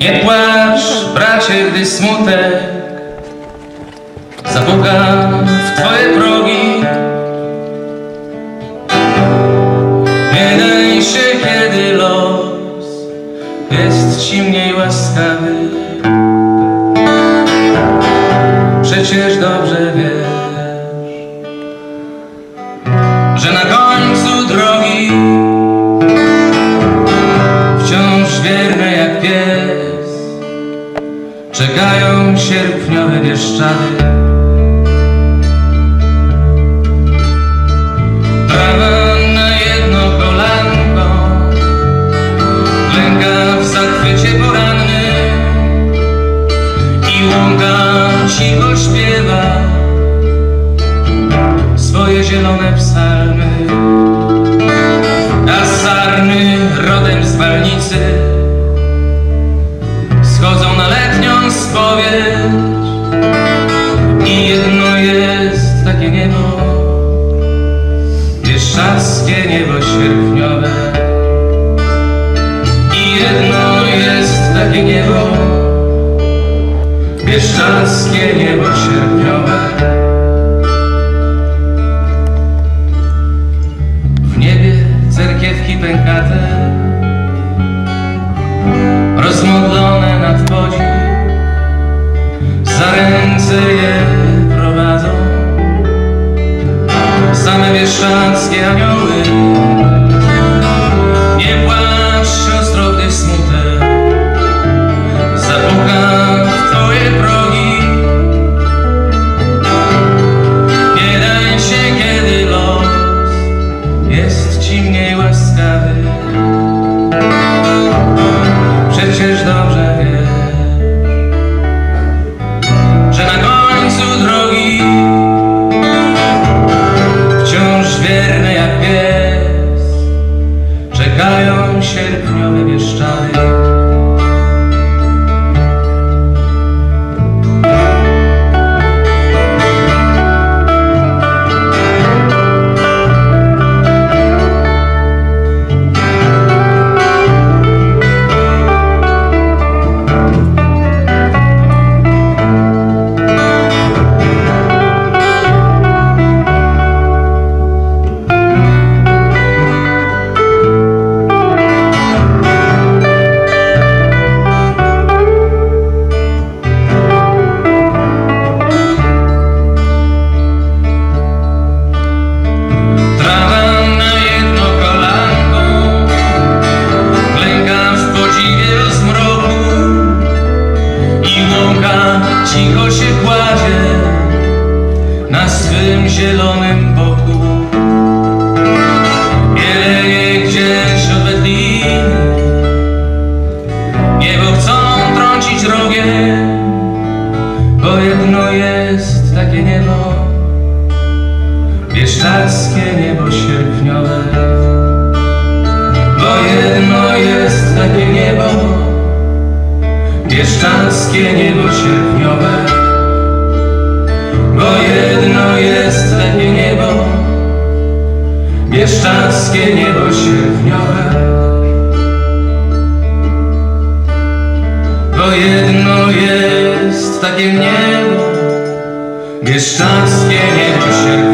Nie płacz, bracie, gdy smutek zapuka w twoje progi. Nie daj się, kiedy los jest ci mniej łaskawy. Przecież dobrze wiesz, że na końcu drogi wciąż wierne jak pies sierpniowe bieszczady. Trawa na jedno kolanko Lęka w zachwycie poranny I łąka cicho śpiewa Swoje zielone psalmy A sarny rodem z walnicy Bieszczadzkie niebo sierpniowe W niebie cerkiewki pękate Rozmodlone nad podziw Za ręce je prowadzą same wieszczackie anioły. Zielonym boku. Wieleje gdzieś od wędliny Niebo chcą trącić rogiem Bo jedno jest takie niebo. Bieszczackie niebo sierpniowe Bo jedno jest takie niebo. Bieszczackie niebo sierpniowe boskie niebo się sierpniowe Bo jedno jest takie niebo Bieszczadzkie niebo się sierpniowe